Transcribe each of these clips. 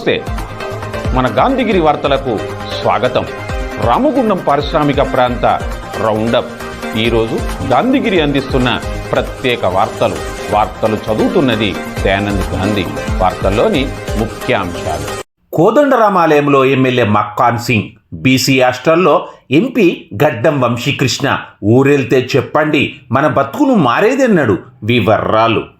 నమస్తే. మన గాంధీగిరి వార్తలకు స్వాగతం. రామగుండం పారిశ్రామిక ప్రాంత రౌండప్. ఈరోజు గాంధీగిరి అందిస్తున్న ప్రత్యేక వార్తలు. వార్తలు చదువుతున్నది దయానంద్ గాంధీ. వార్తల్లోని ముఖ్యాంశాలు. కోదండరామాలయంలో ఎమ్మెల్యే మక్కాన్ సింగ్ బీసీ హాస్టల్లో ఎంపీ గడ్డం వంశీకృష్ణ. ఊరెళ్తే చెప్పండి మన బతుకును మారేదన్నాడు వివర్రాలు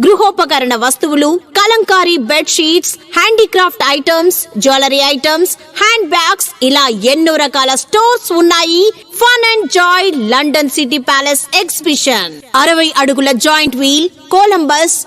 గృహోపకరణ వస్తువులు Kalamkari bed sheets handicraft items jewellery items hand bags ఇలా ఎన్నో రకాల స్టోర్స్ ఉన్నాయి. Fun and joy London city palace exhibition. అరవై అడుగుల joint wheel Columbus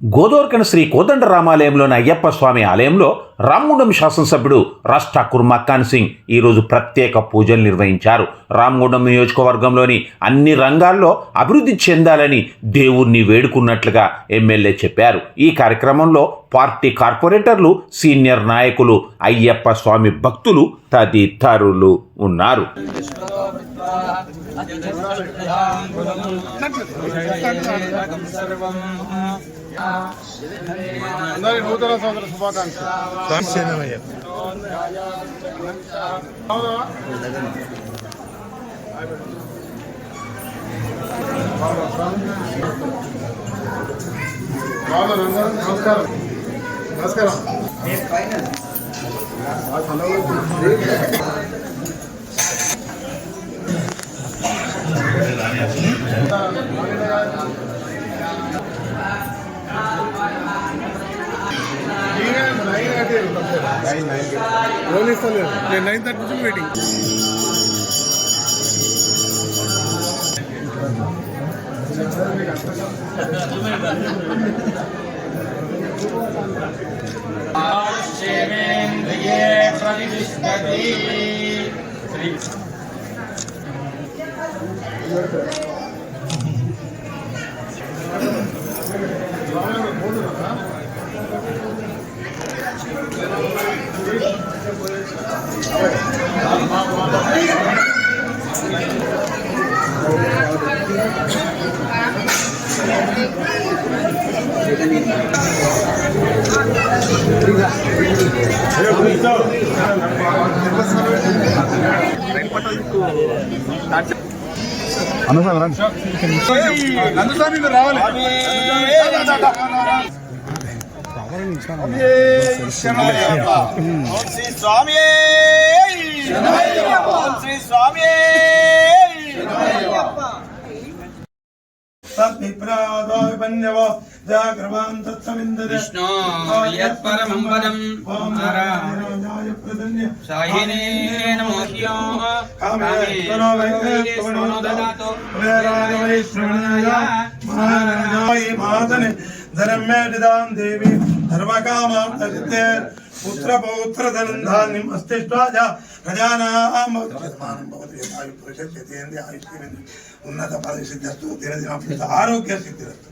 గోదోర్కన శ్రీ కోదండ రామాలయంలోని అయ్యప్ప స్వామి ఆలయంలో రామగుండం శాసనసభ్యుడు రాష్ట్ర ఠాకూర్ సింగ్ ఈరోజు ప్రత్యేక పూజలు నిర్వహించారు. రామగుండం నియోజకవర్గంలోని అన్ని రంగాల్లో అభివృద్ధి చెందాలని దేవుణ్ణి వేడుకున్నట్లుగా ఎమ్మెల్యే చెప్పారు. ఈ కార్యక్రమంలో పార్టీ కార్పొరేటర్లు సీనియర్ నాయకులు అయ్యప్ప స్వామి భక్తులు తదితరులు ఉన్నారు. అందరి నూతన సంవత్సర శుభాకాంక్షలు? నమస్కారం. నమస్కారం. లోన్ ఇస్తలేదు నేను నైన్ థర్టీ నుంచి వెయిటింగ్ నందుస్వామి మీరు రావాలి శ్రీ స్వామి శ్రీ స్వామి విష్ణో యత్పరమం పదం సాయినే నమో హ్యో కామేశ్వరో వైష్ణవో దదాతు ధర్మేడిదాం దేవి ధర్మకామాం పుత్ర పౌత్ర ధనంధాన్యం మస్తిష్టాజ ప్రజానాం భవతి భవతి యథాయు పురుషేంద్రియ ఆయుష్యేంద్రియ ఉన్నత పదవి సిద్ధిస్తూ దినదిన ఆరోగ్య సిద్ధిరస్తు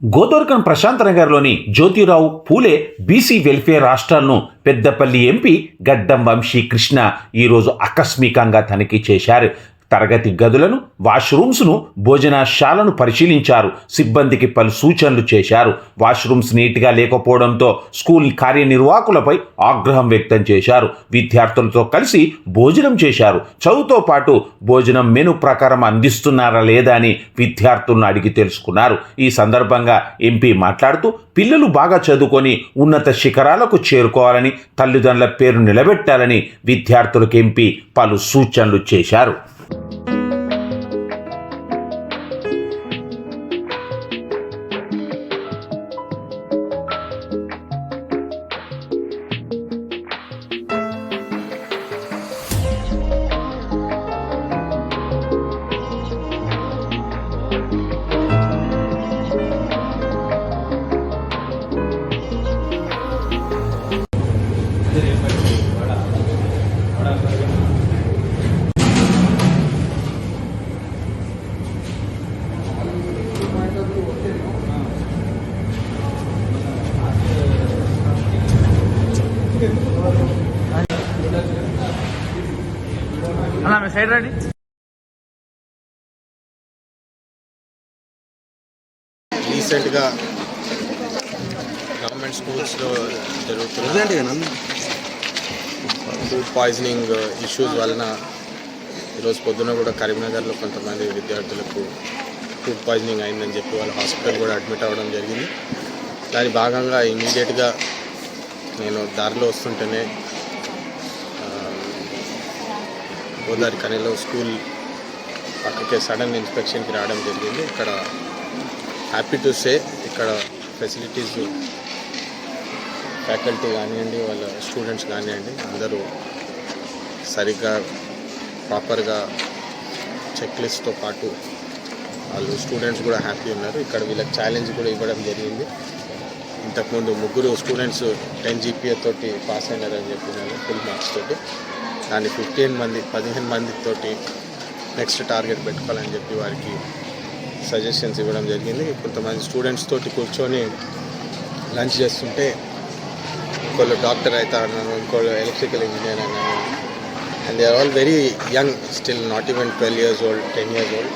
గోదోర్కన్ ప్రశాంత్ నగర్లోని జ్యోతిరావు పూలే బీసీ వెల్ఫేర్ రాష్ట్రాలను పెద్దపల్లి ఎంపీ గడ్డం వంశీ కృష్ణ ఈరోజు ఆకస్మికంగా తనిఖీ చేశారు. తరగతి గదులను వాష్రూమ్స్ను భోజనశాలను పరిశీలించారు. సిబ్బందికి పలు సూచనలు చేశారు. వాష్రూమ్స్ నీట్గా లేకపోవడంతో స్కూల్ కార్యనిర్వాహకులపై ఆగ్రహం వ్యక్తం చేశారు. విద్యార్థులతో కలిసి భోజనం చేశారు. చదువుతో పాటు భోజనం మెను ప్రకారం అందిస్తున్నారా లేదా అని విద్యార్థులను అడిగి తెలుసుకున్నారు. ఈ సందర్భంగా ఎంపీ మాట్లాడుతూ పిల్లలు బాగా చదువుకొని ఉన్నత శిఖరాలకు చేరుకోవాలని తల్లిదండ్రుల పేరు నిలబెట్టాలని విద్యార్థులకు ఎంపీ పలు సూచనలు చేశారు. అలా మీ సైడ్ రండి. రీసెంట్గా గవర్నమెంట్ స్కూల్స్లో జరుగుతున్న ఫుడ్ పాయిజనింగ్ ఇష్యూస్ వలన ఈరోజు పొద్దున కూడా కరీంనగర్లో కొంతమంది విద్యార్థులకు ఫుడ్ పాయిజనింగ్ అయిందని చెప్పి వాళ్ళు హాస్పిటల్ కూడా అడ్మిట్ అవ్వడం జరిగింది. దాని భాగంగా ఇమీడియట్గా నేను దారిలో వస్తుంటేనే ఆ, గోదావరి కనిలో స్కూల్ పక్కకే సడన్ ఇన్స్పెక్షన్కి రావడం జరిగింది. ఇక్కడ హ్యాపీ టు సే ఇక్కడ ఫెసిలిటీస్ ఫ్యాకల్టీ కానివ్వండి వాళ్ళ స్టూడెంట్స్ కానివ్వండి అందరూ సరిగ్గా ప్రాపర్గా చెక్ లిస్ట్తో పాటు వాళ్ళు స్టూడెంట్స్ కూడా హ్యాపీ ఉన్నారు. ఇక్కడ వీళ్ళకి ఛాలెంజ్ కూడా ఇవ్వడం జరిగింది. ఇంతకుముందు ముగ్గురు స్టూడెంట్స్ టెన్ జీపీఏ తోటి పాస్ అయినారని చెప్పినాను ఫుల్ మార్క్స్ తోటి. దాన్ని ఫిఫ్టీన్ మంది పదిహేను మందితోటి నెక్స్ట్ టార్గెట్ పెట్టుకోవాలని చెప్పి వారికి సజెషన్స్ ఇవ్వడం జరిగింది. కొంతమంది స్టూడెంట్స్ తోటి కూర్చొని లంచ్ చేస్తుంటే ఇంకోళ్ళు డాక్టర్ అవుతా అన్నాను ఇంకోళ్ళు ఎలక్ట్రికల్ ఇంజనీర్ అన్నాను and they are all very young still not even twelve years old ten years old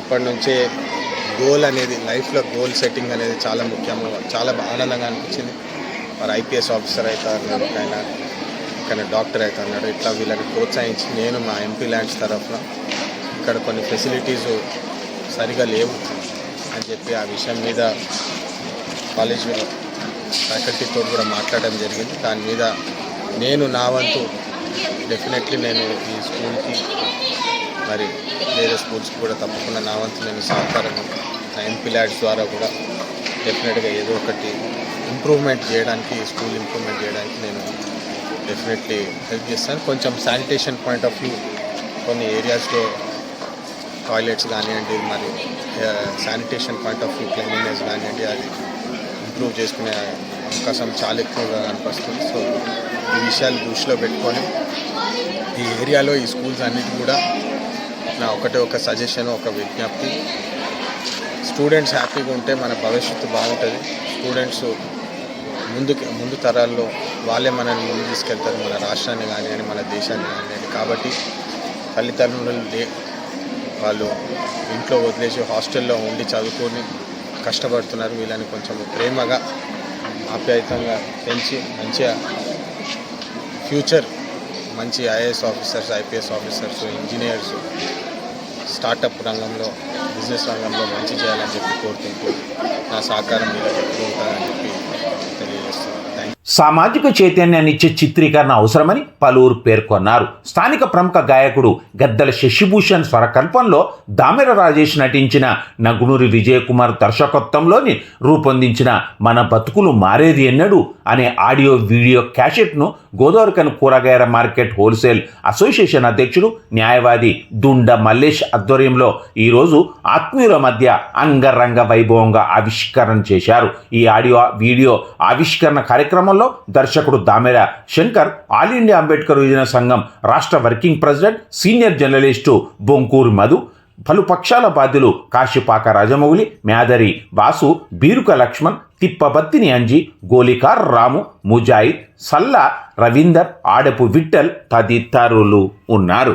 అప్పటి నుంచే గోల్ అనేది లైఫ్లో గోల్ సెట్టింగ్ అనేది చాలా ముఖ్యం చాలా ఆనందంగా అనిపించింది. మరి ఐపీఎస్ ఆఫీసర్ అవుతా అన్నాడు ఆయన ఇక్కడ డాక్టర్ అవుతున్నాడు. ఇట్లా వీళ్ళని ప్రోత్సహించి నేను మా ఎంపీ ల్యాండ్స్ తరఫున ఇక్కడ కొన్ని ఫెసిలిటీస్ సరిగా లేవు అని చెప్పి ఆ విషయం మీద కాలేజ్ ఫ్యాకల్టీతో కూడా మాట్లాడడం జరిగింది. దాని మీద నేను నా వంతు డెఫినెట్లీ నేను ఈ స్కూల్కి మరి వేరే స్కూల్స్కి కూడా తప్పకుండా నా వంతు నేను సహకారం ఎంపీ ల్యాడ్స్ ద్వారా కూడా డెఫినెట్గా ఏదో ఒకటి ఇంప్రూవ్మెంట్ చేయడానికి స్కూల్ ఇంప్రూవ్మెంట్ చేయడానికి నేను డెఫినెట్లీ హెల్ప్ చేస్తాను. కొంచెం శానిటేషన్ పాయింట్ ఆఫ్ వ్యూ కొన్ని ఏరియాస్లో టాయిలెట్స్ కానివ్వండి మరి sanitation point of view cleanliness కానివ్వండి అది ఇంప్రూవ్ చేసుకునే అవకాశం చాలా ఎక్కువగా కనిపిస్తుంది. సో ఈ విషయాలు దృష్టిలో పెట్టుకొని ఈ ఏరియాలో ఈ స్కూల్స్ అన్నిటి కూడా నా ఒకటే ఒక సజెషన్ ఒక విజ్ఞప్తి. స్టూడెంట్స్ హ్యాపీగా ఉంటే మన భవిష్యత్తు బాగుంటుంది. స్టూడెంట్స్ ముందుకు ముందు తరాల్లో వాళ్ళే మనల్ని ముందు తీసుకెళ్తారు. మన రాష్ట్రాన్ని కానివ్వండి మన దేశాన్ని కానివ్వండి. కాబట్టి తల్లిదండ్రులు లే వాళ్ళు ఇంట్లో వదిలేసి హాస్టల్లో ఉండి చదువుకొని కష్టపడుతున్నారు. వీళ్ళని కొంచెం ప్రేమగా ఆప్యాయతంగా పెంచి మంచిగా ఫ్యూచర్ మంచి IAS officers IPS officers engineers startup రంగంలో బిజినెస్ రంగంలో మంచి చేయాలని చెప్పి కోరుకుంటూ నా సహకారం చెప్పి తెలియజేస్తున్నాను. సామాజిక చైతన్యాన్నిచ్చే చిత్రీకరణ అవసరమని పలువురు పేర్కొన్నారు. స్థానిక ప్రముఖ గాయకుడు గద్దల శశిభూషణ్ స్వరకల్పంలో దామెర రాజేష్ నటించిన నగునూరి విజయకుమార్ దర్శకత్వంలోని రూపొందించిన మన బతుకులు మారేది ఎన్నడు అనే ఆడియో వీడియో క్యాసెట్ను గోదావరికన్ కూరగాయల మార్కెట్ హోల్సేల్ అసోసియేషన్ అధ్యక్షుడు న్యాయవాది దుండ మల్లేష్ ఆధ్వర్యంలో ఈరోజు ఆత్మీయుల మధ్య అంగరంగ వైభవంగా ఆవిష్కరణ చేశారు. ఈ ఆడియో వీడియో ఆవిష్కరణ కార్యక్రమంలో దర్శకుడు దామెర శంకర్ ఆల్ ఇండియా అంబేద్కర్ యువజన సంఘం రాష్ట్ర working president senior journalist Bonkuru Madhu పలు పక్షాల బాధ్యులు కాశీపాక రాజమౌళి మేదరి వాసు బీరుక లక్ష్మణ్ తిప్పబత్తిని అంజి గోలికార్ రాము ముజాయిద్ సల్లా రవీందర్ ఆడపు విట్టల్ తదితరులు ఉన్నారు.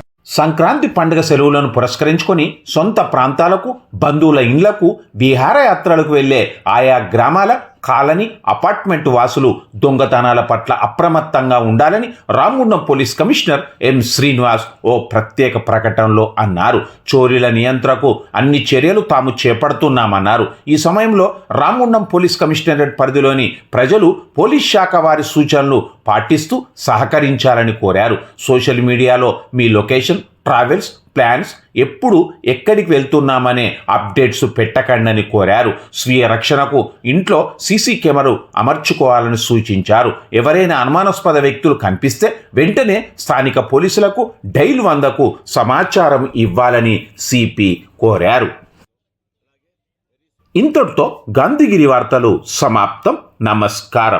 Sankranti పండుగ సెలవులను పురస్కరించుకొని సొంత ప్రాంతాలకు బంధువుల ఇండ్లకు విహారయాత్రలకు వెళ్ళే ఆయా గ్రామాల కాలనీ అపార్ట్మెంట్ వాసులు దొంగతనాల పట్ల అప్రమత్తంగా ఉండాలని Ramagundam police commissioner M Srinivas ఓ ప్రత్యేక ప్రకటనలో అన్నారు. చోరీల నియంత్రణకు అన్ని చర్యలు తాము చేపడుతున్నామన్నారు. ఈ సమయంలో రామగుండం పోలీస్ కమిషనరేట్ పరిధిలోని ప్రజలు పోలీస్ శాఖ వారి సూచనలు పాటిస్తూ సహకరించాలని కోరారు. సోషల్ మీడియాలో మీ లొకేషన్ ట్రావెల్స్ ప్లాన్స్ ఎప్పుడు ఎక్కడికి వెళ్తున్నామనే అప్డేట్స్ పెట్టకండని కోరారు. స్వీయ రక్షణకు ఇంట్లో సీసీ కెమెరా అమర్చుకోవాలని సూచించారు. ఎవరైనా అనుమానాస్పద వ్యక్తులు కనిపిస్తే వెంటనే స్థానిక పోలీసులకు డైల్ వందకు సమాచారం ఇవ్వాలని సిపి కోరారు. ఇంతటితో గాంధీగిరి వార్తలు సమాప్తం. నమస్కారం.